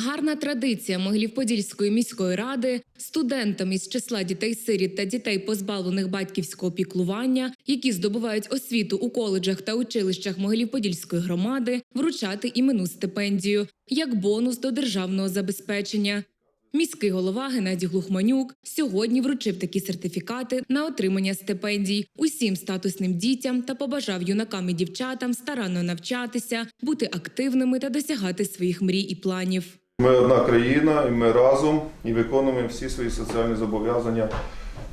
Гарна традиція Могилів-Подільської міської ради студентам із числа дітей-сиріт та дітей, позбавлених батьківського піклування, які здобувають освіту у коледжах та училищах Могилів-Подільської громади, вручати іменну стипендію як бонус до державного забезпечення. Міський голова Геннадій Глухманюк сьогодні вручив такі сертифікати на отримання стипендій усім статусним дітям та побажав юнакам і дівчатам старанно навчатися, бути активними та досягати своїх мрій і планів. Ми одна країна, і ми разом і виконуємо всі свої соціальні зобов'язання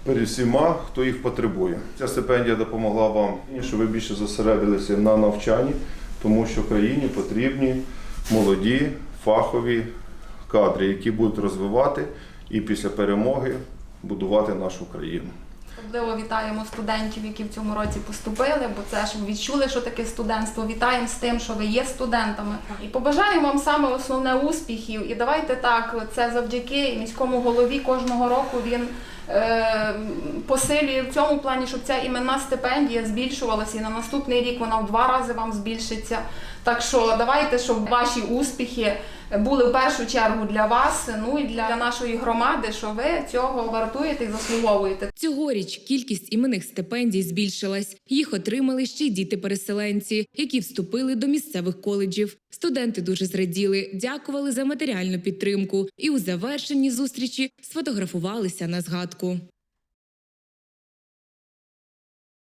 перед всіма, хто їх потребує. Ця стипендія допомогла вам, щоб ви більше зосередилися на навчанні, тому що країні потрібні молоді, фахові кадри, які будуть розвивати і після перемоги будувати нашу країну. Особливо вітаємо студентів, які в цьому році поступили, бо це щоб відчули, що таке студентство. Вітаємо з тим, що ви є студентами. І побажаємо вам саме основне успіхів. І давайте так, це завдяки міському голові кожного року він посилює в цьому плані, щоб ця іменна стипендія збільшувалася. І на наступний рік вона в два рази вам збільшиться. Так що давайте, щоб ваші успіхи були в першу чергу для вас, ну і для нашої громади, що ви цього вартуєте і заслуговуєте. Цьогоріч кількість іменних стипендій збільшилась. Їх отримали ще й діти-переселенці, які вступили до місцевих коледжів. Студенти дуже зраділи, дякували за матеріальну підтримку і у завершенні зустрічі сфотографувалися на згадку. pořádku.